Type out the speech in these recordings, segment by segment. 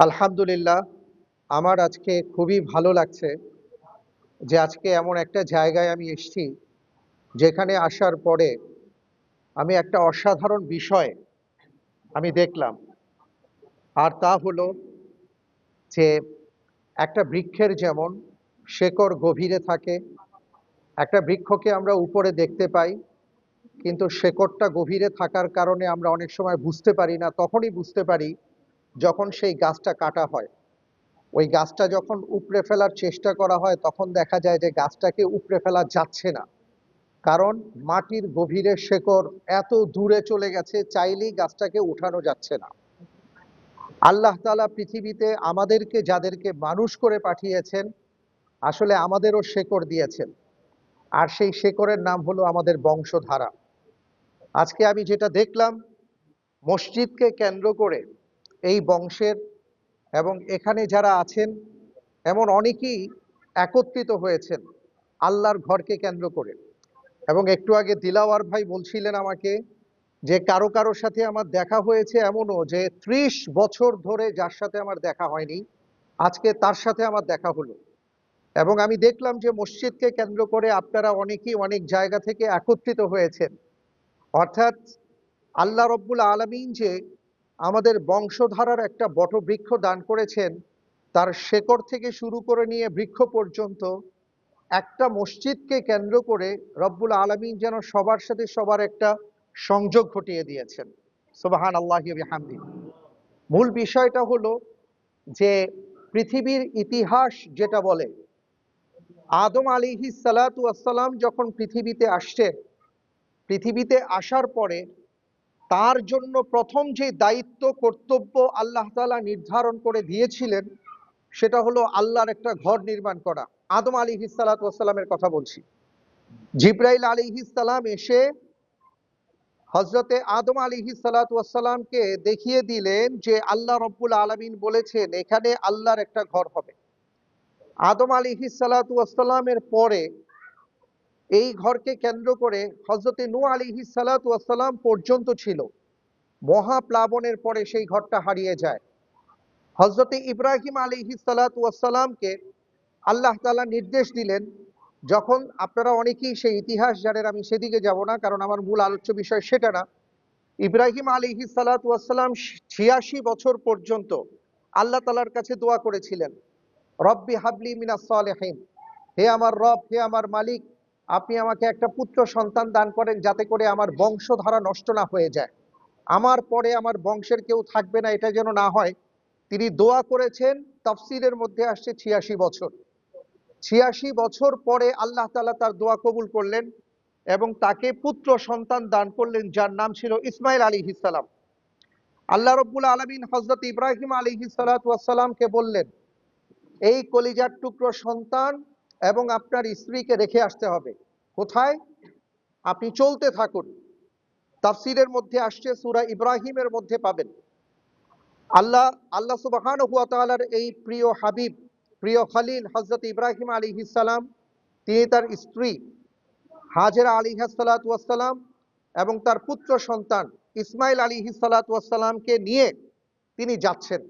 আলহামদুলিল্লাহ, আমার আজকে খুবই ভালো লাগছে যে আজকে এমন একটা জায়গায় আমি এসেছি যেখানে আসার পরে আমি একটা অসাধারণ বিষয় আমি দেখলাম। আর তা হলো যে একটা বৃক্ষের যেমন শেকড় গভীরে থাকে, একটা বৃক্ষকে আমরা উপরে দেখতে পাই, কিন্তু শেকড়টা গভীরে থাকার কারণে আমরা অনেক সময় বুঝতে পারি না, তখনই বুঝতে পারি যখন সেই গাছটা কাটা হয়, ওই গাছটা যখন উপড়ে ফেলার চেষ্টা করা হয়, তখন দেখা যায় যে গাছটাকে উপড়ে ফেলা যাচ্ছে না। কারণ মাটির গভীরে শেকড় এত দূরে চলে গেছে, চাইলেই গাছটাকে উঠানো যাচ্ছে না। আল্লাহ তালা পৃথিবীতে আমাদেরকে যাদেরকে মানুষ করে পাঠিয়েছেন, আসলে আমাদেরও শেকড় দিয়েছেন। আর সেই শেকড়ের নাম হলো আমাদের বংশধারা। আজকে আমি যেটা দেখলাম, মসজিদকে কেন্দ্র করে এই বংশের এবং এখানে যারা আছেন, এমন অনেকেই একত্রিত হয়েছেন আল্লাহর ঘরকে কেন্দ্র করে। এবং একটু আগে দিলাওয়ার ভাই বলছিলেন আমাকে যে, কারও কারোর সাথে আমার দেখা হয়েছে এমনও যে, ত্রিশ বছর ধরে যার সাথে আমার দেখা হয়নি, আজকে তার সাথে আমার দেখা হলো। এবং আমি দেখলাম যে, মসজিদকে কেন্দ্র করে আপনারা অনেকেই অনেক জায়গা থেকে একত্রিত হয়েছেন। অর্থাৎ আল্লাহ রব্বুল আলমিন যে আমাদের বংশধারার একটা বটবৃক্ষ দান করেছেন। তার শেকড় থেকে শুরু করে নিয়ে বৃক্ষ পর্যন্ত একটা মসজিদকে কেন্দ্র করে রব্বুল আলমিন যেন সবার সাথে সবার একটা সংযোগ ঘটিয়ে দিয়েছেন। সোবাহান আল্লাহ হামদি মূল বিষয়টা হলো যে পৃথিবীর ইতিহাস যেটা বলে, আদম আলিহি সালাতু আসসালাম যখন পৃথিবীতে আসছে, পৃথিবীতে আসার পরে তার জন্য প্রথম যে দায়িত্ব, কর্তব্য আল্লাহ তালা নির্ধারণ করে দিয়েছিলেন, সেটা হলো আল্লাহর একটা ঘর নির্মাণ করা। আদম আলী হিসালাতামের কথা বলছি। জিব্রাইল আলী সালাম এসে হজরতে আদম আলী সালাতামকে দেখিয়ে দিলেন যে আল্লাহ রব্বুল আলমিন বলেছেন, এখানে আল্লাহর একটা ঘর হবে। আদম আলী সালাতামের পরে এই ঘরকে কেন্দ্র করে হজরতে নু আলী সালাতাম পর্যন্ত ছিল। মহাপ্লাবনের পরে সেই ঘরটা হারিয়ে যায়। হজরতে ইব্রাহিম আলী সালাতামকে আল্লাহ তালা নির্দেশ দিলেন, যখন আপনারা অনেকেই সেই ইতিহাস জানেন, আমি সেদিকে যাব না, কারণ আমার মূল আলোচ্য বিষয় সেটা না। ইব্রাহিম আলী সালাতাম ছিয়াশি বছর পর্যন্ত আল্লাহ তালার কাছে দোয়া করেছিলেন, রব্বি হাবলি মিনা সালেহিন, হে আমার রব, হে আমার মালিক আপনি আমাকে একটা পুত্র সন্তান দান করেন যাতে করে আমার বংশধারা নষ্ট না হয়ে যায়। আমার পরে আমার বংশের কেউ থাকবে না, এটা যেন না হয়। তিনি দোয়া করেছেন, তফসিরের মধ্যে আসছে ছিয়াশি বছর। ছিয়াশি বছর পরে আল্লাহ তালা তার দোয়া কবুল করলেন এবং তাকে পুত্র সন্তান দান করলেন, যার নাম ছিল ইসমাইল আলী ইসালাম আল্লাহ রব্বুল আলমিন হজরত ইব্রাহিম আলী সালাতামকে বললেন, এই কলিজার টুকরো সন্তান এবং আপনার স্ত্রীকে রেখে আসতে হবে। কোথায়? আপনি চলতে থাকুন। তাফসিরের মধ্যে আসছে, সুরা ইব্রাহিমের মধ্যে পাবেন। আল্লাহ আল্লাহ সুবাহান হুয়া তালার এই প্রিয় হাবিব, প্রিয় খালিল হজরত ইব্রাহিম আলী ইসালাম তিনি তার স্ত্রী হাজেরা আলী হাসালাতাম এবং তার পুত্র সন্তান ইসমাইল আলী সালাতামকে নিয়ে তিনি যাচ্ছেন।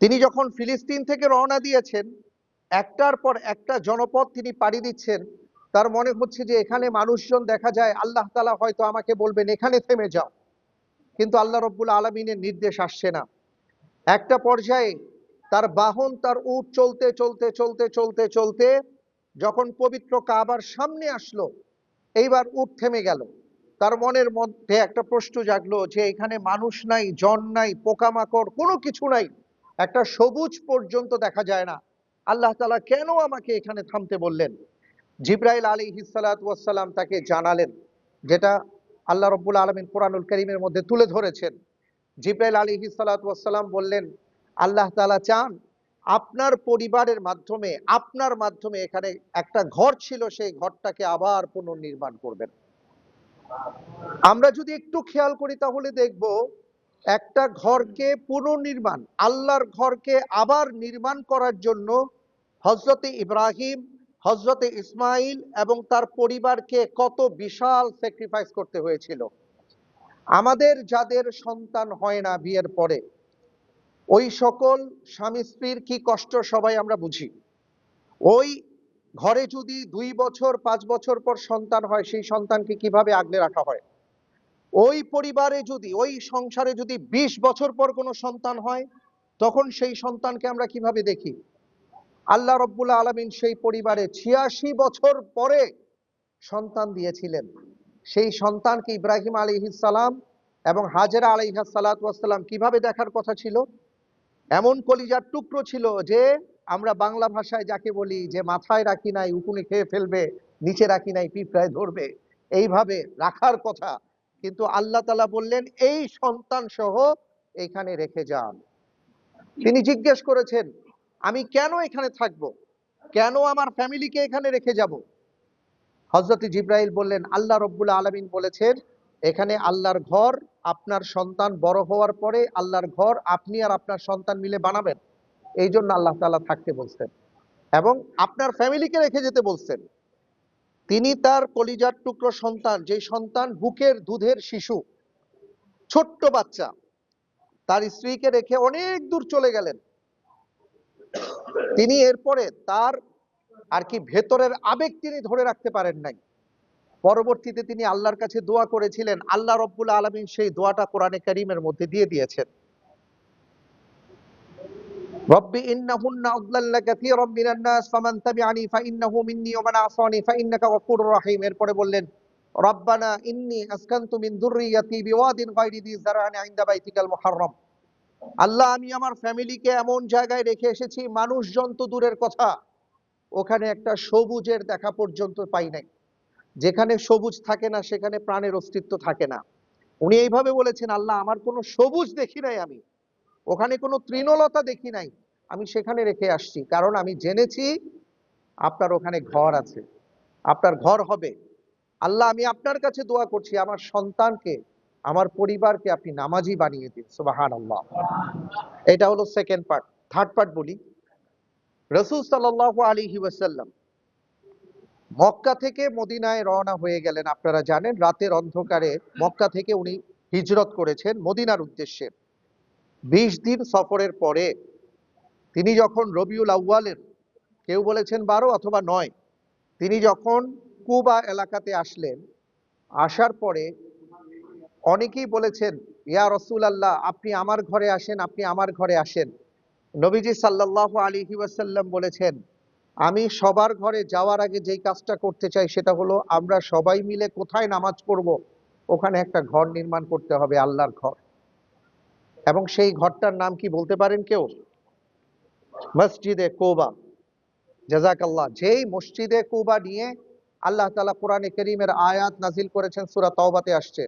তিনি যখন ফিলিস্তিন থেকে রওনা দিয়েছেন একটার পর একটা জনপদ তিনি পাড়ি দিচ্ছেন। তার মনে হচ্ছে যে এখানে মানুষজন দেখা যায় আল্লাহ তালা হয়তো আমাকে বলবেন, এখানে থেমে যাও। কিন্তু আল্লাহ রব্বুল আলমিনের নির্দেশ আসছে না। একটা পর্যায়ে তার বাহন তার উট চলতে চলতে চলতে চলতে চলতে যখন পবিত্র কাবার সামনে আসলো, এইবার উট থেমে গেল। তার মনের মধ্যে একটা প্রশ্ন জাগলো যে এখানে মানুষ নাই, জন নাই, পোকামাকড়, কোনো কিছু নাই। একটা সবুজ পর্যন্ত দেখা যায় না। আল্লাহ তালা কেন আমাকে এখানে থামতে বললেন? জিব্রাইল আলী হিসালাতাম তাকে জানালেন, যেটা আল্লাহ রব্বুল আলমিন কোরআনুল করিমের মধ্যে তুলে ধরেছেন। জিব্রাইল আলী হিসালাতাম বললেন, আল্লাহ তালা চান আপনার পরিবারের মাধ্যমে, আপনার মাধ্যমে এখানে একটা ঘর ছিল, সেই ঘরটাকে আবার পুনর্নির্মাণ করবেন। আমরা যদি একটু খেয়াল করি তাহলে দেখব একটা ঘরকে পুনর্নির্মাণ, আল্লাহর ঘরকে আবার নির্মাণ করার জন্য হজরতে ইব্রাহিম হজরতে ইসমাইল এবং তার পরিবারকে কত বিশাল স্যাক্রিফাইস করতে হয়েছিল। আমাদের যাদের সন্তান হয় না বিয়ের পরে, ওই সকল স্বামী স্ত্রীর কি কষ্ট সবাই আমরা বুঝি। ওই ঘরে যদি দুই বছর, পাঁচ বছর পর সন্তান হয়, সেই সন্তানকে কীভাবে আগলে রাখা হয়? ওই পরিবারে যদি, ওই সংসারে যদি ২০ বছর পর কোনো সন্তান হয়, তখন সেই সন্তানকে আমরা কীভাবে দেখি? আল্লাহ রব্বুল্লা আলমিন সেই পরিবারে ছিয়াশি বছর পরে সন্তান দিয়েছিলেন। সেই সন্তানকে ইব্রাহিম আলী সালাম এবং হাজেরা আলাইহা সালাতাম কীভাবে দেখার কথা ছিল? এমন কলিজার টুকরো ছিল যে, আমরা বাংলা ভাষায় যাকে বলি যে, মাথায় রাখি নাই, উকুনে খেয়ে ফেলবে, নিচে রাখি নাই, পিঁপড়ায় ধরবে, এইভাবে রাখার কথা কিন্তু আল্লাহ তালা বললেন এই সন্তান সহ এখানে রেখে যান। তিনি জিজ্ঞেস করেছেন আমি কেন এখানে থাকব? কেন আমার ফ্যামিলিকে এখানে রেখে যাব? হজরত জিব্রাইল বললেন আল্লাহ রব্বুল্লা আলমিন বলেছেন এখানে আল্লাহর ঘর আপনার সন্তান বড় হওয়ার পরে আল্লাহর ঘর আপনি আর আপনার সন্তান মিলে বানাবেন। এই জন্য আল্লাহ তালা থাকতে বলছেন এবং আপনার ফ্যামিলিকে রেখে যেতে বলছেন। তিনি তার কলিজার টুকরো সন্তান, যে সন্তান বুকের দুধের শিশু, ছোট্ট বাচ্চা, তার স্ত্রীকে রেখে অনেক দূর চলে গেলেন। তিনি এরপরে তার আর কি ভেতরের আবেগ তিনি ধরে রাখতে পারেন নাই। পরবর্তীতে তিনি আল্লাহর কাছে দোয়া করেছিলেন, আল্লাহ রব্বুল আলমিন সেই দোয়াটা কোরআনে করিমের মধ্যে দিয়ে দিয়েছেন। ইন্নাহুন্না উদলাল্লা কাসীরাম মিনান নাস, ফামান তাবিআনি ফাইন্নাহু মিন্নি ওয়া মান আসানি ফাইন্নাকা গফুরুর রহিম। এরপরে বললেন, রব্বানা ইন্নী আসকানতু মিন যুররিয়াতি বিওয়াদিন গায়রি যি যারআন ইনদা বাইতিকাল মুহাররম। আল্লাহ, আমি আমার ফ্যামিলিকে এমন জায়গায় রেখে এসেছি মানুষজন তো দূরের কথা। ওখানে একটা সবুজের দেখা পর্যন্ত পাই নাই। যেখানে সবুজ থাকে না, সেখানে প্রাণের অস্তিত্ব থাকে না। উনি এইভাবে বলেছেন, আল্লাহ, আমার কোনো সবুজ দেখি নাই আমি। ওখানে কোনো তৃণলতা দেখি নাই। আমি সেখানে রেখে আসছি। কারণ আমি জেনেছি আপনার ওখানে ঘর আছে। আপনার ঘর হবে। আল্লাহ, আমি আপনার কাছে দোয়া করছি, আমার সন্তানকে, আমার পরিবারকে আপনি নামাজি বানিয়ে দিন সুবাহান আল্লাহ এটা হলো সেকেন্ড পার্ট থার্ড পার্ট বলি। রসুল সাল্লাহ আলী ওয়াসাল্লাম মক্কা থেকে মদিনায় রওনা হয়ে গেলেন। আপনারা জানেন, রাতের অন্ধকারে মক্কা থেকে উনি হিজরত করেছেন মদিনার উদ্দেশ্যে। বিশ দিন সফরের পরে তিনি যখন রবিউল আউ্বালের কেউ বলেছেন বারো অথবা নয়, তিনি যখন কুবা এলাকাতে আসলেন, আসার পরে অনেকেই বলেছেন, ইয়া রসুল আল্লাহ আপনি আমার ঘরে আসেন, আপনি আমার ঘরে আসেন। নবীজি সাল্লাহ আলী ওয়াসাল্লাম বলেছেন, আমি সবার ঘরে যাওয়ার আগে যেই কাজটা করতে চাই সেটা হলো আমরা সবাই মিলে কোথায় নামাজ পড়ব, ওখানে একটা ঘর নির্মাণ করতে হবে, আল্লাহর ঘর। এবং সেই ঘরটার নাম কি বলতে পারেন কেউ? মসজিদে কোবা। জাজাকাল্লাহ যেই মসজিদে কোবা নিয়ে আল্লাহ তালা কোরআনে করিমের আয়াত নাজিল করেছেন, সুরা তওবাতে আসছে।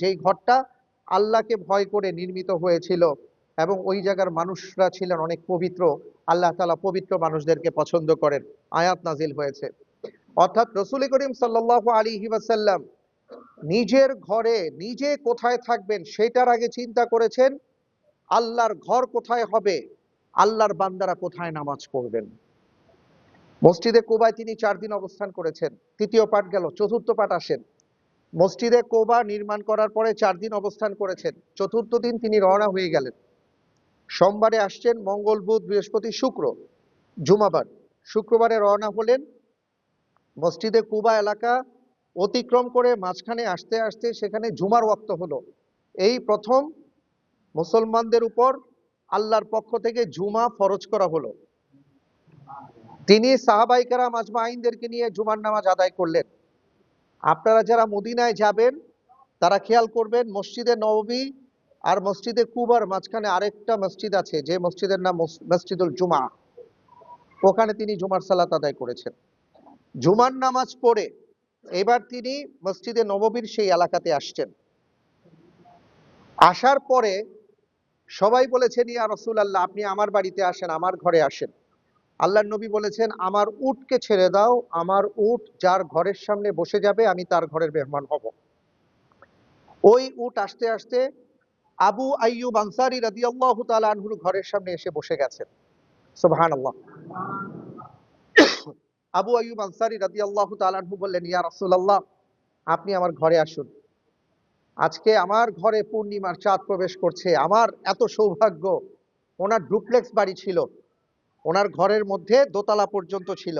যেই ঘরটা আল্লাহকে ভয় করে নির্মিত হয়েছিল এবং ওই জায়গার মানুষরা ছিলেন অনেক পবিত্র, আল্লাহ তালা পবিত্র মানুষদেরকে পছন্দ করেন। আয়াত নাজিল হয়েছে। অর্থাৎ রসুল করিম সাল্লাহ আলী ওয়াসাল্লাম নিজের ঘরে নিজে কোথায় থাকবেন সেটার আগে চিন্তা করেছেন, আল্লাহর ঘর কোথায় হবে, আল্লাহর বান্দারা কোথায় নামাজ পড়বেন। মসজিদে কোবায় তিনি চার দিন অবস্থান করেছেন, তৃতীয় পাঠ গেল, চতুর্থ পাঠ আসেন। মসজিদে কোবা নির্মাণ করার পরে চার দিন অবস্থান করেছেন, চতুর্থ দিন তিনি রওনা হয়ে গেলেন। সোমবারে আসছেন, মঙ্গল বুধ, বৃহস্পতি, শুক্র, জুমাবার। শুক্রবারে রওনা হলেন মসজিদে কুবা এলাকা অতিক্রম করে মাঝখানে আসতে আসতে সেখানে জুমার ওয়াক্ত হলো। এই প্রথম মুসলমানদের উপর আল্লাহর পক্ষ থেকে জুমা ফরজ করা হলো। তিনি সাহাবাইকারা মাজমা আইনদেরকে নিয়ে জুমার নামাজ আদায় করলেন। আপনারা যারা মদিনায় যাবেন, তারা খেয়াল করবেন, মসজিদে নবী আর মসজিদে কুবার মাঝখানে আরেকটা মসজিদ আছে, যে মসজিদের নাম মসজিদুল জুমা। ওখানে তিনি জুমার সালাত আদায় করেছেন। জুমার নামাজ পড়ে এবার তিনি মসজিদে নববীর সেই এলাকাতে আসছেন। আসার পরে সবাই বলেছেন, ইয়া রসুল আল্লাহ আপনি আমার বাড়িতে আসেন, আমার ঘরে আসেন। আল্লাহ নবী বলেছেন, আমার উটকে ছেড়ে দাও, আমার উট যার ঘরের সামনে বসে যাবে, আমি তার ঘরের মেহমান হব। ওই উট আসতে আসতে আবু আইয়ুব আনসারি রাদি আল্লাহ আনহুর ঘরের সামনে এসে বসে গেছেন। সোহান আবু আয়ুব আনসারি রাদি আল্লাহ তালাহু বললেন, ইয়া রাসূলুল্লাহ, আপনি আমার ঘরে আসুন। আজকে আমার ঘরে পূর্ণিমার চাঁদ প্রবেশ করছে। আমার এত সৌভাগ্য। ওনার ডুপ্লেক্স বাড়ি ছিল। ওনার ঘরের মধ্যে দোতলা পর্যন্ত ছিল।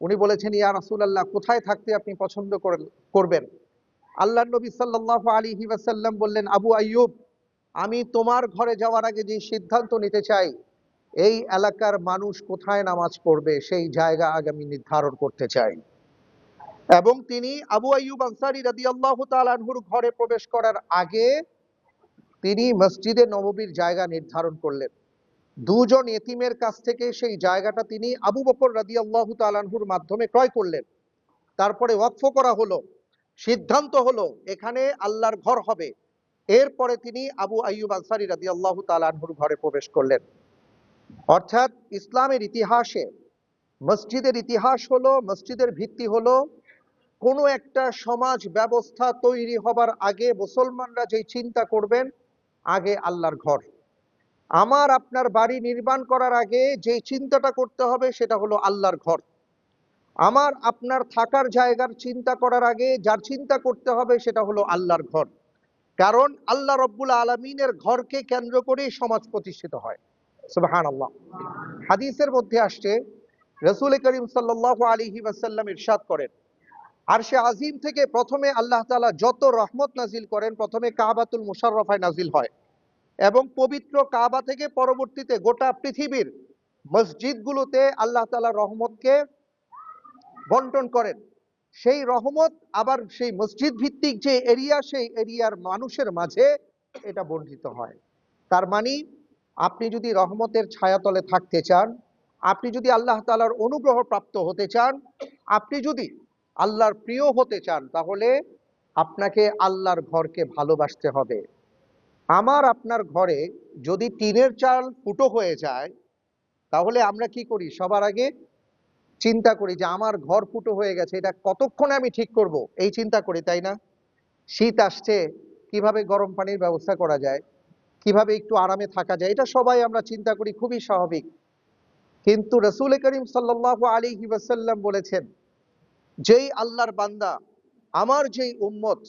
উনি বলেছেন, ইয়া রাসূলুল্লাহ, কোথায় থাকতে আপনি পছন্দ করবেন? আল্লাহ নবী সাল্লাল্লাহু আলাইহি ওয়াসাল্লাম বললেন, আবু আইয়ুব, আমি তোমার ঘরে যাওয়ার আগে যে সিদ্ধান্ত নিতে চাই এই এলাকার মানুষ কোথায় নামাজ পড়বে? সেই জায়গা আগে আমি নির্ধারণ করতে চাই। এবং তিনি আবু আইয়ুব আনসারী রাদিয়াল্লাহু তাআলা আনহুর ঘরে প্রবেশ করার আগে তিনি মসজিদে নববীর জায়গা নির্ধারণ করলেন। দুজন এতিমের কাছ থেকে সেই জায়গাটা তিনি আবু বকর রাদিয়াল্লাহু তাআলা আনহুর মাধ্যমে ক্রয় করলেন। তারপরে ওয়াকফ করা হলো, সিদ্ধান্ত হলো, এখানে আল্লাহর ঘর হবে। এরপরে তিনি আবু আইয়ুব আনসারী রাদিয়াল্লাহু তাআলা আনহুর ঘরে প্রবেশ করলেন। অর্থাৎ ইসলামের ইতিহাসে মসজিদের ইতিহাস হলো, মসজিদের ভিত্তি হলো কোনো একটা সমাজ ব্যবস্থা তৈরি হবার আগে মুসলমানরা যেই চিন্তা করবেন, আগে আল্লাহর ঘর। আমার, আপনার বাড়ি নির্মাণ করার আগে যে চিন্তাটা করতে হবে সেটা হলো আল্লাহর ঘর। আমার, আপনার থাকার জায়গার চিন্তা করার আগে যার চিন্তা করতে হবে সেটা হলো আল্লাহর ঘর। কারণ আল্লাহ রব্বুল আলমিনের ঘরকে কেন্দ্র করেই সমাজ প্রতিষ্ঠিত হয়। সুবাহান আল্লাহ হাদিসের মধ্যে আসছে, রসুল করিম সাল্লাহ আলিহি ওয়াসাল্লাম ইরশাদ করেন আর সে আজিম থেকে প্রথমে আল্লাহ তালা যত রহমত নাজিল করেন, প্রথমে কাবাতুল মুশাররফায় নাজিল হয় এবং পবিত্র কাবা থেকে পরবর্তীতে গোটা পৃথিবীর মসজিদগুলোতে আল্লাহ তাআলা রহমতকে বন্টন করেন। সেই রহমত আবার সেই মসজিদ ভিত্তিক যে এরিয়া, সেই এরিয়ার মানুষের মাঝে এটা বন্টিত হয়। তার মানে আপনি যদি রহমতের ছায়াতলে থাকতে চান, আপনি যদি আল্লাহ তালার অনুগ্রহ প্রাপ্ত হতে চান, আপনি যদি আল্লাহর প্রিয় হতে চান, তাহলে আপনাকে আল্লাহর ঘরকে ভালোবাসতে হবে। আমার আপনার ঘরে যদি টিনের চাল ফুটো হয়ে যায়, তাহলে আমরা কি করি? সবার আগে চিন্তা করি যে আমার ঘর ফুটো হয়ে গেছে, এটা কতক্ষণে আমি ঠিক করব? এই চিন্তা করি, তাই না? শীত আসছে, কীভাবে গরম পানির ব্যবস্থা করা যায়? কীভাবে একটু আরামে থাকা যায়, এটা সবাই আমরা চিন্তা করি, খুবই স্বাভাবিক। কিন্তু রসুল করিম সাল্লাহ আলী ওয়াসাল্লাম বলেছেন, যেই আল্লাহর বান্দা, আমার যেই উম্মত,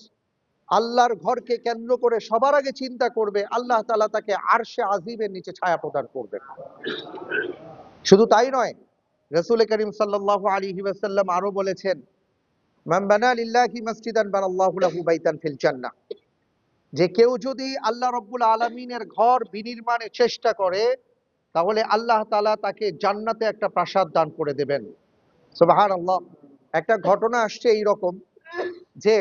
আল্লাহর ঘরকে কেন্দ্র করে সবার আগে চিন্তা করবে, আল্লাহ তালা তাকে আরশে আজিমের নিচে ছায়া প্রদান করবে। শুধু তাই নয়, রসুল করিম সাল্লাহ আলী ওয়াসাল্লাম আরও বলেছেন, মান বানা লিল্লাহি মসজিদান বানাল্লাহু লাহু বাইতান ফিল জান্নাহ। যে কেউ যদি আল্লাহ রব্বুল আলমিনের ঘর বিনির্মাণের চেষ্টা করে, তাহলে আল্লাহ তালা তাকে জান্নাতে একটা প্রাসাদ দান করে দেবেন। সুবাহান আল্লাহ একটা ঘটনা আসছে এই রকম যে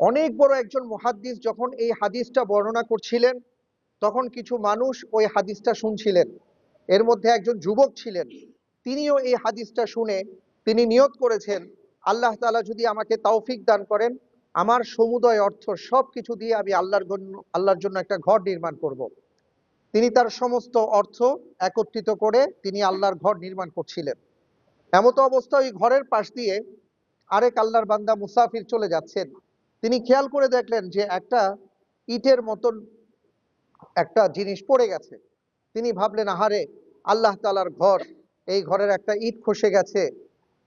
অনেক বড় একজন মুহাদ্দিস যখন এই হাদিসটা বর্ণনা করছিলেন, তখন কিছু মানুষ ওই হাদিসটা শুনছিলেন। এর মধ্যে একজন যুবক ছিলেন, তিনিও এই হাদিসটা শুনে তিনি নিয়ত করেছেন, আল্লাহ তালা যদি আমাকে তৌফিক দান করেন আমার সমুদয় অর্থ সব কিছু দিয়ে আমি আল্লাহর আল্লাহর জন্য একটা ঘর নির্মাণ করব। তিনি তার সমস্ত অর্থ একত্রিত করে তিনি আল্লাহর ঘর নির্মাণ করছিলেন। এমতো অবস্থা ওই ঘরের পাশ দিয়ে আরেক আল্লাহর বান্দা মুসাফির চলে যাচ্ছেন। তিনি খেয়াল করে দেখলেন যে একটা ইটের মতন একটা জিনিস পড়ে গেছে। তিনি ভাবলেন, আহারে, আল্লাহ তালার ঘর, এই ঘরের একটা ইট খসে গেছে।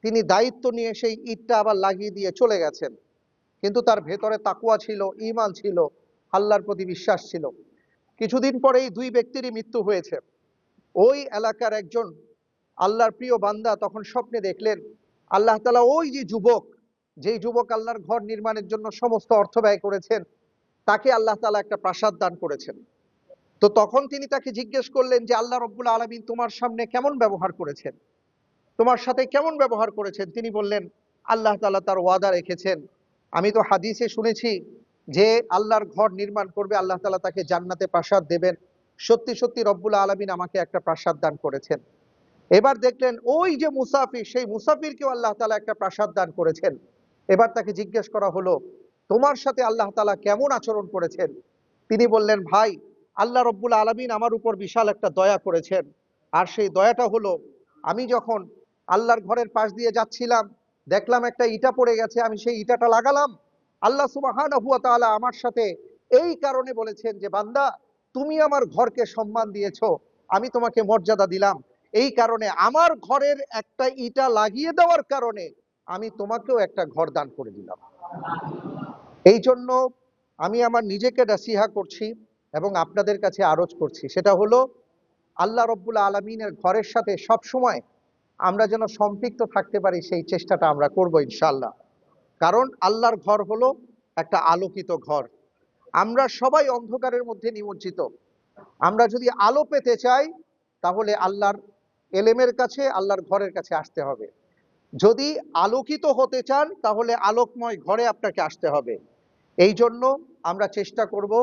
তিনি দায়িত্ব নিয়ে সেই ইটটা আবার লাগিয়ে দিয়ে চলে গেছেন। কিন্তু তার ভেতরে তাকুয়া ছিল ইমান ছিল, আল্লাহর প্রতি বিশ্বাস ছিল। কিছুদিন পরেই দুই ব্যক্তিরই মৃত্যু হয়েছে। ওই এলাকার একজন আল্লাহর প্রিয় বান্দা তখন স্বপ্নে দেখলেন, আল্লাহ তালা ওই যে যুবক, যেই যুবক আল্লাহর ঘর নির্মাণের জন্য সমস্ত অর্থ ব্যয় করেছেন, তাকে আল্লাহ তালা একটা প্রাসাদ দান করেছেন। তো তখন তিনি তাকে জিজ্ঞেস করলেন যে, আল্লাহ রব্বুল আলমিন তোমার সামনে কেমন ব্যবহার করেছেন? তোমার সাথে কেমন ব্যবহার করেছেন? তিনি বললেন, আল্লাহ তালা তার ওয়াদা রেখেছেন আমি তো হাদিসে শুনেছি যে আল্লাহর ঘর নির্মাণ করবে, আল্লাহ তালা তাকে জান্নাতে প্রাসাদ দেবেন। সত্যি সত্যি রব্বুল আলমিন আমাকে একটা প্রাসাদ দান করেছেন। এবার দেখলেন ওই যে মুসাফির, সেই মুসাফিরকেও আল্লাহ তালা একটা প্রাসাদ দান করেছেন। এবার তাকে জিজ্ঞেস করা হলো, তোমার সাথে আল্লাহ তালা কেমন আচরণ করেছেন? তিনি বললেন, ভাই, আল্লাহ রব্বুল আলমিন আমার উপর বিশাল একটা দয়া করেছেন। আর সেই দয়াটা হলো, আমি যখন আল্লাহর ঘরের পাশ দিয়ে যাচ্ছিলাম দেখলাম একটা ইটা পড়ে গেছে, আমি সেই ইটাটা লাগালাম। আল্লাহ সুবাহান হুয়া তাআলা আমার সাথে এই কারণে বলেছেন যে, বান্দা, তুমি আমার ঘরকে সম্মান দিয়েছ, আমি তোমাকে মর্যাদা দিলাম। এই কারণে আমার ঘরের একটা ইটা লাগিয়ে দেওয়ার কারণে আমি তোমাকেও একটা ঘর দান করে দিলাম। এই জন্য আমি আমার নিজেকে নাসিহা করছি এবং আপনাদের কাছে আরজ করছি। সেটা হলো, আল্লাহ রব্বুল আলমিনের ঘরের সাথে সব সময় আমরা যেন সম্পৃক্ত থাকতে পারি, সেই চেষ্টাটা আমরা করব ইনশাল্লাহ কারণ আল্লাহর ঘর হলো একটা আলোকিত ঘর। আমরা সবাই অন্ধকারের মধ্যে নিমজ্জিত। আমরা যদি আলো পেতে চাই, তাহলে আল্লাহর এলেমের কাছে, আল্লাহর ঘরের কাছে আসতে হবে। যদি আলোকিত হতে চান, তাহলে আলোকময় ঘরে আপনাকে আসতে হবে। এই জন্য আমরা চেষ্টা করব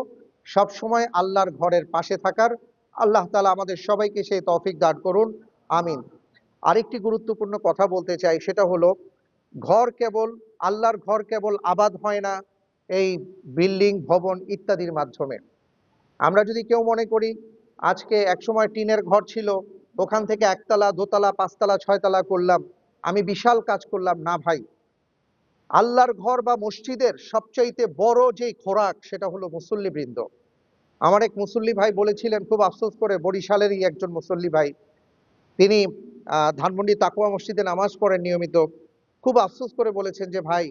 সব সময় আল্লাহর ঘরের পাশে থাকার। আল্লাহ তালা আমাদের সবাইকে সেই তৌফিক দান করুন। আমিন। আরেকটি গুরুত্বপূর্ণ কথা বলতে চাই, সেটা হলো, ঘর কেবল, আল্লাহর ঘর কেবল আবাদ হয় না এই বিল্ডিং, ভবন ইত্যাদির মাধ্যমে। আমরা যদি কেউ মনে করি, আজকে একসময় টিনের ঘর ছিল, ওখান থেকে একতলা, দোতলা, পাঁচতলা, ছয়তলা করলাম, আমি বিশাল কাজ করলাম, না ভাই। আল্লাহর ঘর বা মসজিদের সবচাইতে বড় যে খোরাক, সেটা হলো মুসল্লি বৃন্দ আমার এক মুসল্লি ভাই বলেছিলেন, খুব আফসোস করে, বরিশালেরই একজন মুসল্লি ভাই তিনি ধানমন্ডি তাকুয়া মসজিদে নামাজ পড়েন নিয়মিত। খুব আফসোস করে বলেছেন যে, ভাই,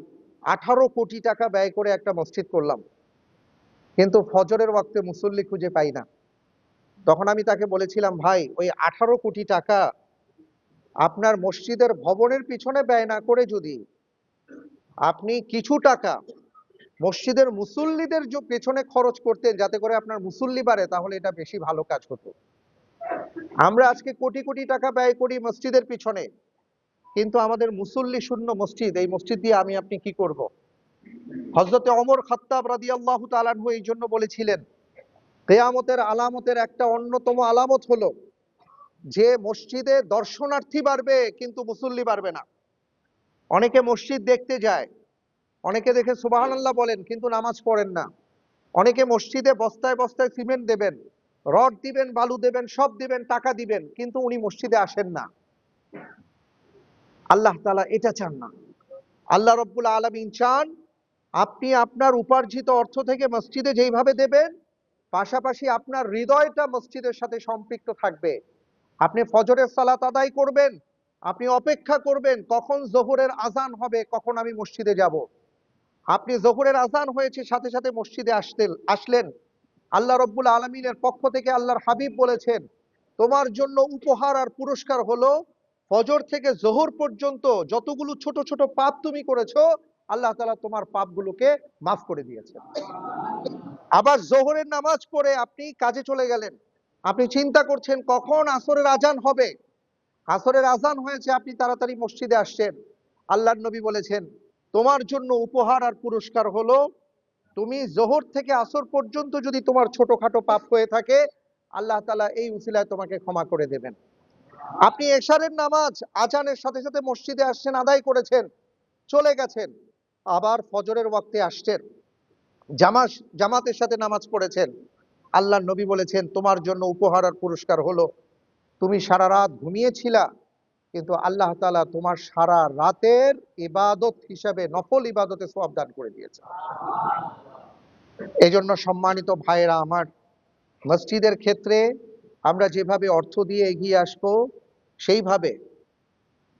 আঠারো কোটি টাকা ব্যয় করে একটা মসজিদ করলাম। কিন্তু ফজরের ওয়াক্তে মুসল্লি খুঁজে পাই না। তখন আমি তাকে বলেছিলাম, ভাই, ওই আঠারো কোটি টাকা আপনার মসজিদের ভবনের পিছনে ব্যয় না করে যদি আপনি কিছু টাকা মসজিদের মুসল্লিদের পেছনে খরচ করতেন, যাতে করে আপনার মুসল্লি বাড়ে, তাহলে এটা বেশি ভালো কাজ হতো। আমরা আজকে কোটি কোটি টাকা ব্যয় করি মসজিদের পিছনে, কিন্তু আমাদের মুসল্লি শূন্য মসজিদ, এই মসজিদ দিয়ে আমি আপনি কি করব? হজরতে অমর খাত্তাব রাদি আল্লাহ তালানহু এই জন্য বলেছিলেন, কেয়ামতের আলামতের একটা অন্যতম আলামত হলো, যে মসজিদে দর্শনার্থী বাড়বে কিন্তু মুসল্লি বাড়বে না। অনেকে মসজিদ দেখতে যায়, অনেকে দেখে সুবাহান আল্লাহ বলেন, কিন্তু নামাজ পড়েন না। অনেকে মসজিদে বস্তায় বস্তায় সিমেন্ট দেবেন রড দিবেন, বালু দেবেন, সব দিবেন, টাকা দিবেন, কিন্তু উনি মসজিদে আসেন না। আল্লাহ তালা এটা চান না। আল্লাহ রব্বুল আলমিন চান আপনি আপনার উপার্জিত অর্থ থেকে মসজিদে যেইভাবে দেবেন, পাশাপাশি আপনার হৃদয়টা মসজিদের সাথে সম্পৃক্ত থাকবে। আপনি ফজরের সালাত আদায় করবেন, আপনি অপেক্ষা করবেন কখন জোহরের আজান হবে, কখন আমি মসজিদে যাব। আপনি জোহরের আজান হয়েছে সাথে সাথে মসজিদে আসতেন আসলেন। আল্লাহ রব্বুল আলমিনের পক্ষ থেকে আল্লাহর হাবিব বলেছেন, তোমার জন্য উপহার আর পুরস্কার হলো ফজর থেকে জোহর পর্যন্ত যতগুলো ছোট ছোট পাপ তুমি করেছ, আল্লাহ তালা তোমার পাপগুলোকে মাফ করে দিয়েছেন। আবার জোহরের নামাজ পড়ে আপনি কাজে চলে গেলেন। আপনি চিন্তা করছেন, কখন আসরের আজান হবে? আসরের আজান হয়েছে, আপনি তাড়াতাড়ি মসজিদে আসছেন। আল্লাহর নবী বলেছেন, তোমার জন্য উপহার আর পুরস্কার হলো তুমি জোহর থেকে আসর পর্যন্ত যদি তোমার ছোটখাটো পাপ হয়ে থাকে, আল্লাহ তালা এই উসিলায় তোমাকে ক্ষমা করে দেবেন। আপনি এশারের নামাজ আজানের সাথে সাথে মসজিদে আসছেন, আদায় করেছেন, চলে গেছেন, আবার ফজরের ওয়াক্তে আসছেন, জামাস, জামাতের সাথে নামাজ পড়েছেন। আল্লাহ নবী বলেছেন, তোমার জন্য উপহার আর পুরস্কার হলো। তুমি সারা রাত ঘুমিয়েছিলা কিন্তু আল্লাহ তালা তোমার সারা রাতের ইবাদত হিসাবে নফল ইবাদতে সব দান করে দিয়েছে এই জন্য সম্মানিত ভাইয়েরা আমার মসজিদের ক্ষেত্রে আমরা যেভাবে অর্থ দিয়ে এগিয়ে আসব, সেইভাবে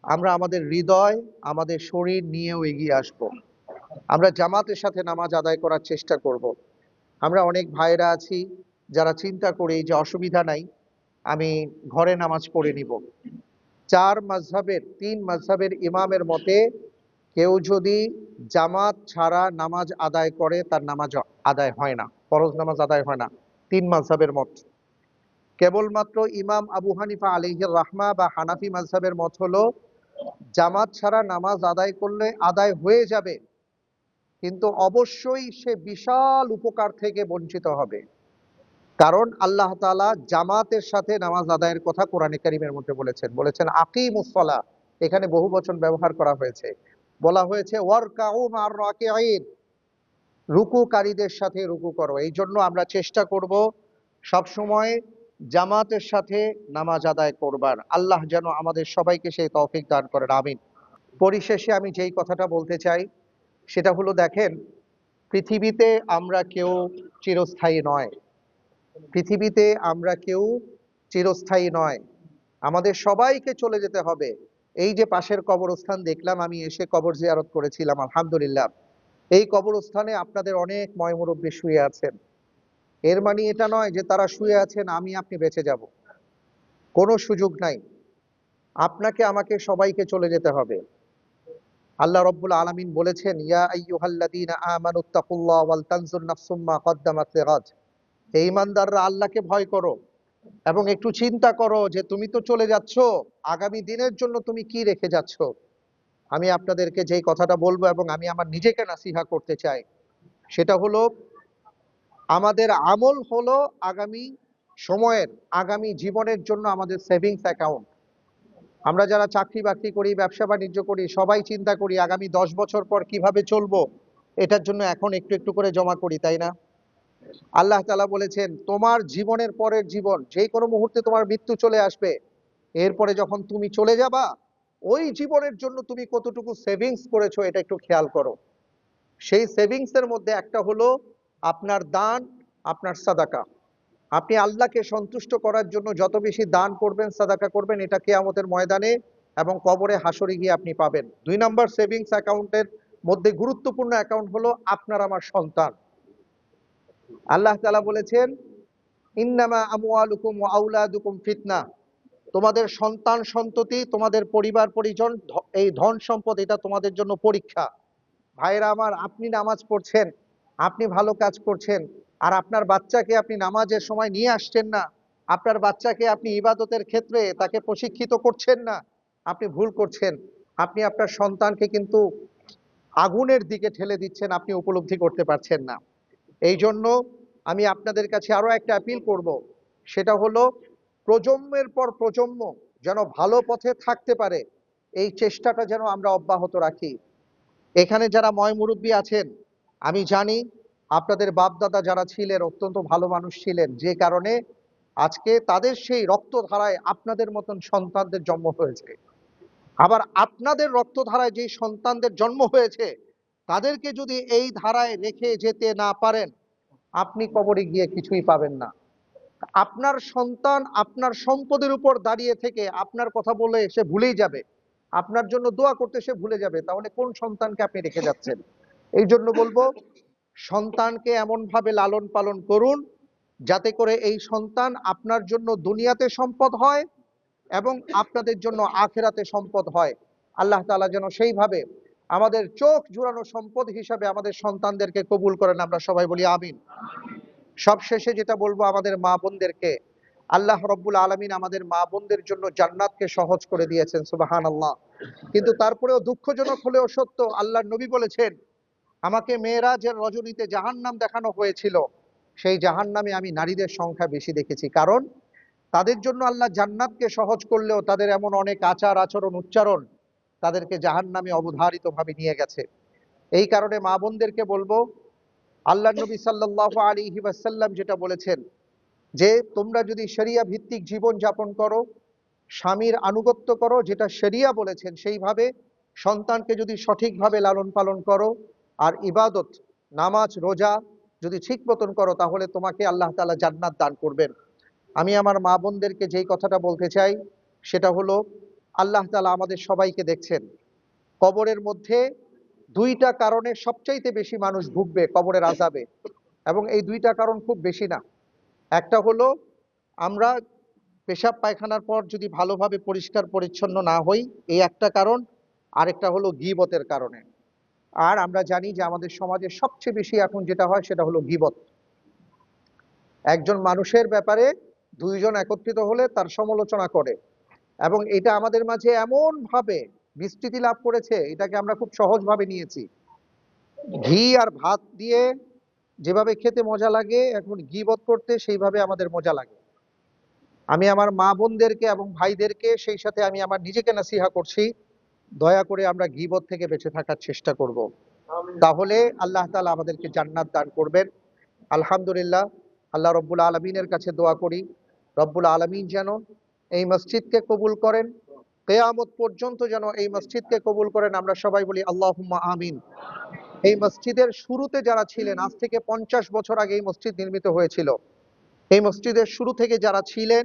আমরা আমাদের হৃদয়, আমাদের শরীর নিয়েও এগিয়ে আসব। আমরা জামাতের সাথে নামাজ আদায় করার চেষ্টা করব। আমরা অনেক ভাইরা আছি যারা চিন্তা করি যে অসুবিধা নাই, আমি ঘরে নামাজ পড়ে নিব। চার মাঝহাবের, তিন মাঝহাবের ইমামের মতে কেউ যদি জামাত ছাড়া নামাজ আদায় করে, তার নামাজ আদায় হয় না, ফরজ নামাজ আদায় হয় না, তিন মাঝহাবের মত। কেবলমাত্র ইমাম আবু হানিফা আলিহির রাহমা বা হানাফি মাঝহাবের মত হলো, জামাত ছাড়া নামাজ আদায় করলে আদায় হয়ে যাবে, কিন্তু অবশ্যই সে বিশাল উপকার থেকে বঞ্চিত হবে। কারণ আল্লাহ তাআলা জামাতের সাথে নামাজ আদায়ের কথা কোরআনে কারিমের মধ্যে বলেছেন। বলেছেন আকিমুসলা এখানে বহু বচন ব্যবহার করা হয়েছে। বলা হয়েছে রুকুকারীদের সাথে রুকু করো। এই জন্য আমরা চেষ্টা করব সব সময় জামাতের সাথে নামাজ আদায় করবার। আল্লাহ যেন আমাদের সবাইকে সেই তৌফিক দান করেন, আমিন। পরিশেষে আমি যেই কথাটা বলতে চাই, সেটা হলো, দেখেন, পৃথিবীতে আমরা কেউ চিরস্থায়ী নয়। পৃথিবীতে আমরা কেউ চিরস্থায়ী নয়। আমাদের সবাইকে চলে যেতে হবে। এই যে পাশের কবরস্থান দেখলাম, আমি এসে কবর জিয়ারত করেছিলাম, আলহামদুলিল্লাহ। এই কবরস্থানে আপনাদের অনেক ময়মুরব্বী শুয়ে আছেন। এর মানে এটা নয় যে তারা শুয়ে আছেন, আমি, আপনি বেঁচে যাব। কোনো সুযোগ নাই। আপনাকে, আমাকে সবাইকে চলে যেতে হবে। আল্লাহ রব্বুল আলামিন বলেছেন, ইয়া আইয়ুহাল্লাযীনা আমানুত্তাকুল্লাহ ওয়াল তানজুর নাফসুম মা কদ্দামাত লিগাদ। হে ইমানদাররা আল্লাহকে ভয় করো এবং একটু চিন্তা করো যে তুমি তো চলে যাচ্ছ, আগামী দিনের জন্য তুমি কি রেখে যাচ্ছ? আমি আপনাদেরকে যেই কথাটা বলব এবং আমি আমার নিজেকে নাসিহা করতে চাই, সেটা হলো আমাদের আমল হলো আগামী সময়ের, আগামী জীবনের জন্য আমাদের সেভিংস অ্যাকাউন্ট। আমরা যারা চাকরি বাকরি করি, ব্যবসা বাণিজ্য করি, সবাই চিন্তা করি আগামী দশ বছর পর কীভাবে চলবো, এটার জন্য এখন একটু একটু করে জমা করি, তাই না? আল্লাহ তালা বলেছেন, তোমার জীবনের পরের জীবন যে কোনো মুহূর্তে তোমার মৃত্যু চলে আসবে, এরপরে যখন তুমি চলে যাবা, ওই জীবনের জন্য তুমি কতটুকু সেভিংস করেছ এটা একটু খেয়াল করো। সেই সেভিংস এর মধ্যে একটা হলো আপনার দান, আপনার সাদাকা। আপনি আল্লাহকে সন্তুষ্ট করার জন্য যত বেশি দান করবেন, সাদাকা করবেন, এটা কেয়ামতের ময়দানে এবং কবরে হাসরে গিয়ে আপনি পাবেন। দুই নম্বর সেভিংস অ্যাকাউন্টের মধ্যে গুরুত্বপূর্ণ অ্যাকাউন্ট হলো, আপনার আমার সন্তান। আল্লাহ তালা বলেছেন, ইন্নামা আমওয়ালুকুম ওয়া আউলাদুকুম ফিতনা। তোমাদের সন্তান সন্ততি, তোমাদের পরিবার পরিজন এই ধন সম্পদ, এটা তোমাদের জন্য পরীক্ষা। ভাইরা আমার, আপনি নামাজ পড়ছেন, আপনি ভালো কাজ করছেন, আর আপনার বাচ্চাকে আপনি নামাজের সময় নিয়ে আসছেন না, আপনার বাচ্চাকে আপনি ইবাদতের ক্ষেত্রে তাকে প্রশিক্ষিত করছেন না, আপনি ভুল করছেন। আপনি আপনার সন্তানকে কিন্তু আগুনের দিকে ঠেলে দিচ্ছেন, আপনি উপলব্ধি করতে পারছেন না। এই জন্য আমি আপনাদের কাছে আরও একটা অ্যাপিল করব। সেটা হলো, প্রজন্মের পর প্রজন্ম যেন ভালো পথে থাকতে পারে, এই চেষ্টাটা যেন আমরা অব্যাহত রাখি। এখানে যারা ময় মুরব্বী আছেন, আমি জানি আপনাদের বাপদাদা যারা ছিলেন, অত্যন্ত ভালো মানুষ ছিলেন, যে কারণে আজকে তাদের সেই রক্তধারায় আপনাদের মতন সন্তানদের জন্ম হয়েছে। আবার আপনাদের রক্তধারায় যে সন্তানদের জন্ম হয়েছে তাদেরকে যদি এই ধারায় রেখে যেতে না পারেন, আপনি কবরে গিয়ে কিছুই পাবেন না। আপনার সন্তান আপনার সম্পদের উপর দাঁড়িয়ে থেকে আপনার কথা বলে সে ভুলেই যাবে। আপনার জন্য দোয়া করতে সে ভুলে যাবে। তাহলে কোন সন্তানকে আপনি রেখে যাচ্ছেন? এই জন্য বলব, সন্তানকে এমন ভাবে লালন পালন করুন, যাতে করে এই সন্তান আপনার জন্য দুনিয়াতে সম্পদ হয় এবং আপনাদের জন্য আখেরাতে সম্পদ হয়। আল্লাহ তাআলা যেন সেইভাবে আমাদের চোখ জুড়ানো সম্পদ হিসাবে আমাদের সন্তানদেরকে কবুল করেন, আমরা সবাই বলি আমিন। সবশেষে যেটা বলব, আমাদের মা বোনদেরকে, আল্লাহ রব্বুল আলমিন আমাদের মা বোনদের জন্য জান্নাতকে সহজ করে দিয়েছেন সুবাহান আল্লাহ কিন্তু তারপরেও দুঃখজনক হলেও সত্য আল্লাহ নবী বলেছেন, আমাকে মেয়েরা যে রজনীতে জাহান্নাম দেখানো হয়েছিল। সেই জাহান্নামে আমি নারীদের সংখ্যা বেশি দেখেছি। কারণ তাদের জন্য আল্লাহ জান্নাতকে সহজ করলেও তাদের এমন অনেক আচার আচরণ উচ্চারণ তাদেরকে জাহান জাহান্নামে অবধারিতভাবে নিয়ে গেছে। এই কারণে মা বোনদেরকে বলব আল্লাহ নবী সাল্লাহ আলী ওয়াসাল্লাম যেটা বলেছেন যে, তোমরা যদি শরিয়া ভিত্তিক জীবন যাপন করো, স্বামীর আনুগত্য করো, যেটা শরিয়া বলেছেন সেইভাবে সন্তানকে যদি সঠিকভাবে লালন পালন করো, আর ইবাদত, নামাজ, রোজা যদি ঠিক মতন করো, তাহলে তোমাকে আল্লাহ তাআলা জান্নাত দান করবেন। আমি আমার মা বোনদেরকে যেই কথাটা বলতে চাই, সেটা হলো আল্লাহ তালা আমাদের সবাইকে দেখছেন। কবরের মধ্যে দুইটা কারণে সবচাইতে বেশি মানুষ ভুগবে কবরের আজাবে এবং এই দুইটা কারণ খুব বেশি না। একটা হলো, আমরা পেশাব পায়খানার পর যদি ভালোভাবে পরিষ্কার পরিচ্ছন্ন না হই, এই একটা কারণ। আরেকটা হলো গিবতের কারণে। আর আমরা জানি যে আমাদের সমাজে সবচেয়ে বেশি এখন যেটা হয়, সেটা হলো গিবত। একজন মানুষের ব্যাপারে দুইজন একত্রিত হলে তার সমালোচনা করে। এবং এটা আমাদের মাঝে এমন ভাবে বিস্তৃতি লাভ করেছে, এটাকে আমরা খুব সহজভাবে নিয়েছি। ঘি আর ভাত দিয়ে যেভাবে খেতে মজা লাগে, এখন গিবত করতে সেইভাবে আমাদের মজা লাগে। আমি আমার মা বোনদেরকে এবং ভাইদেরকে সেই সাথে আমি আমার নিজেকে নাসিহা করছি, দয়া করে আমরা ঘি গিবত থেকে বেঁচে থাকার চেষ্টা করব। তাহলে আল্লাহ তালা আমাদেরকে জান্নাত দান করবেন। আলহামদুলিল্লাহ, আল্লাহ রব্বুল আলমিনের কাছে দোয়া করি। রব্বুল আলমিন যেন এই মসজিদকে কবুল করেন। কেয়ামত পর্যন্ত যেন এই মসজিদকে কবুল করেন, আমরা সবাই বলি আল্লাহ আমিন। এই মসজিদের শুরুতে যারা ছিলেন, আজ থেকে পঞ্চাশ বছর আগে এই মসজিদ নির্মিত হয়েছিল। এই মসজিদের শুরু থেকে যারা ছিলেন,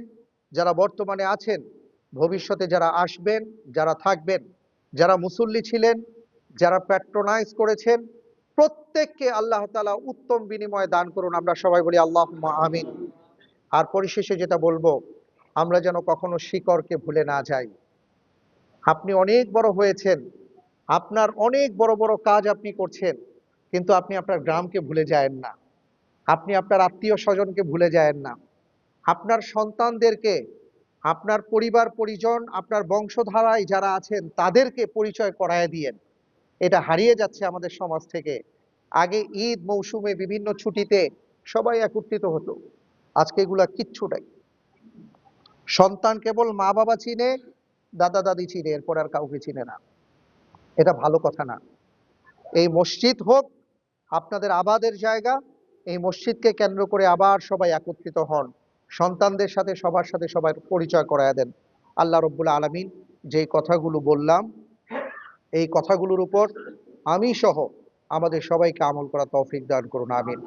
যারা বর্তমানে আছেন, ভবিষ্যতে যারা আসবেন, যারা থাকবেন, যারা মুসল্লি ছিলেন, যারা প্যাট্রোনাইজ করেছেন, প্রত্যেককে আল্লাহ তালা উত্তম বিনিময় দান করুন, আমরা সবাই বলি আল্লাহ আমিন। আর পরিশেষে যেটা বলব আমরা যেন কখনো শিকড়কে ভুলে না যাই। আপনি অনেক বড় হয়েছেন। আপনার অনেক বড় বড় কাজ আপনি করছেন, কিন্তু আপনি আপনার গ্রামকে ভুলে যায়েন না। আপনি আপনার আত্মীয় স্বজনকে ভুলে যায়েন না। আপনার সন্তানদেরকে, আপনার পরিবার, পরিজন, আপনার বংশধারায় যারা আছেন, তাদেরকে পরিচয় করায় দিয়েন। এটা হারিয়ে যাচ্ছে আমাদের সমাজ থেকে। আগে ঈদ, মৌসুমে বিভিন্ন ছুটিতে সবাই একত্রিত হতো। আজকে এগুলা কিচ্ছু নাই। সন্তান কেবল মা বাবা চিনে দাদা দাদি চিনে, এরপর আর কাউকে চিনে না। এটা ভালো কথা না। এই মসজিদ হোক, আপনাদের আবাদের জায়গা, এই মসজিদকে কেন্দ্র করে আবার সবাই একত্রিত হন। সন্তানদের সাথে, সবার সাথে সবার পরিচয় করায় দেন। আল্লাহ রব্বুল আলমিন যেই কথাগুলো বললাম, এই কথাগুলোর উপর আমি সহ আমাদের সবাইকে আমল করা তৌফিক দান করুন, আমিন।